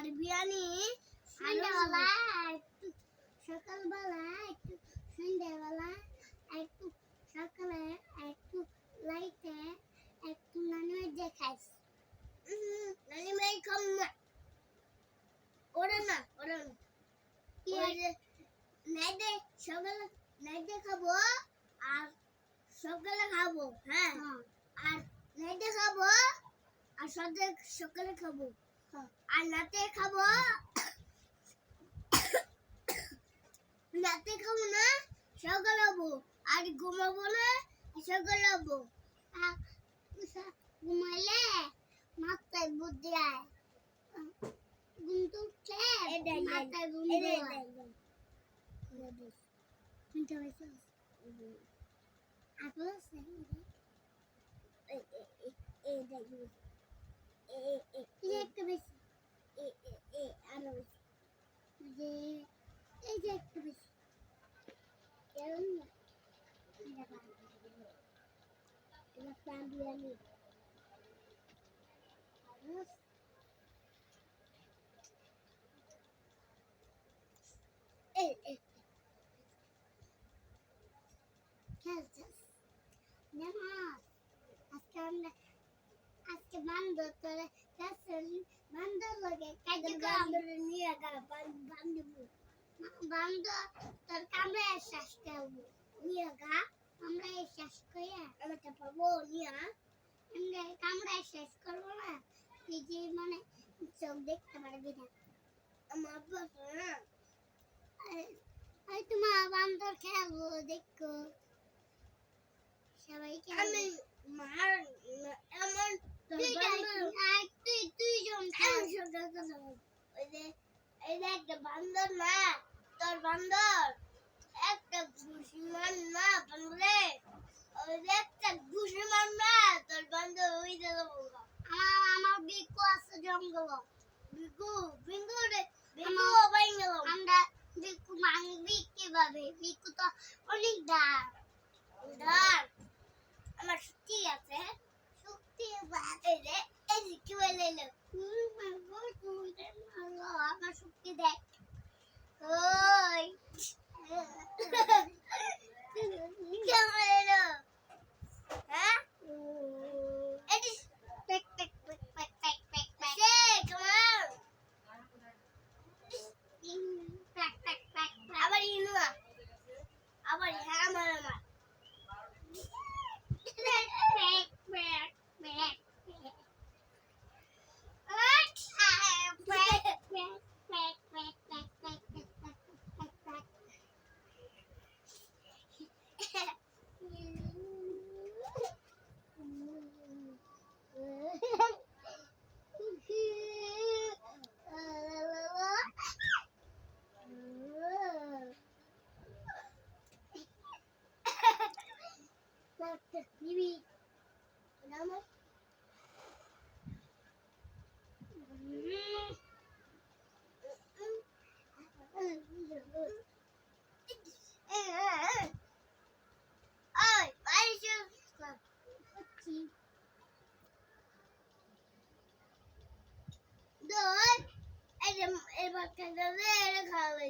আর বিরিয়ানি সন্ধ্যাবেলা একটু সকালবেলা একটু সন্ধ্যাবেলা একটু সকালে একটু লাইটে একটু নানু যে খাইস। নানি মেয়ে কম না। ওরা না ওরা না। নাইটে সকালে নাইটে খাব আর সকালে খাব হ্যাঁ? হ্যাঁ। আর নাইটে খাব আর সন্ধ্যে সকালে খাব। আর রাতে খাব রাতে খাব না সকালে খাব আর ঘুমাবো না সকালে উসা- ঘুমাইলে মাথায় বুদ্ধি আয় ঘুম তো উঠলে মাথায় বুদ্ধি আয়। শুনতে পাইছিস আপু আছে এ- এ- এ- এটাই। এ- এ- এ- তুই একটা বেশি এ- এ- এ- আরও বেশি। যে এই যে একটা বেশি কেমন তোর কাম বান্ধবী নিয়ে গা, বান- বান্ধবী। বান্দর তোর কামড়ে শ্বাস খাব নিয়ে গা, আমরা এই শ্বাস কইয়া আমাকে পাবো নিয়ে। আমরা কামড়ে শেষ করব না যে মানে চোখ দেখতে পারবি না আমার আব্বা হ্যাঁ। এই তোমার বান্দর খেলব দেখো সবাই আমি মার এমন তোর তুই বান্ধব- আর তুই দুইজন আমি খেল সত্যি কথা বলব। ওই যে এই যে একটা বান্দর না তোর বান্দর। একটা ঘুষি মার না বান্দরে। ওই একটা ঘুষি মার না তোর বান্দর ওই বলব আমার আমার বিকু আছে জঙ্গল। বিকু বিঙ্গু রে বিকু আমার- গেল। আমরা বিকু মাংবি কীভাবে? বিকু তো অনেক দাম। ধর আবার হ্যাঁ আমার আমার রে খাওয়া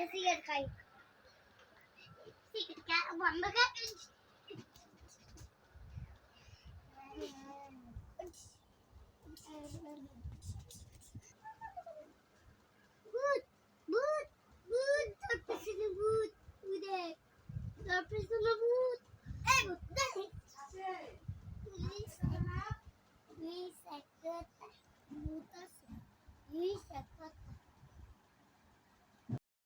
Yazı yer kayık. Thank you.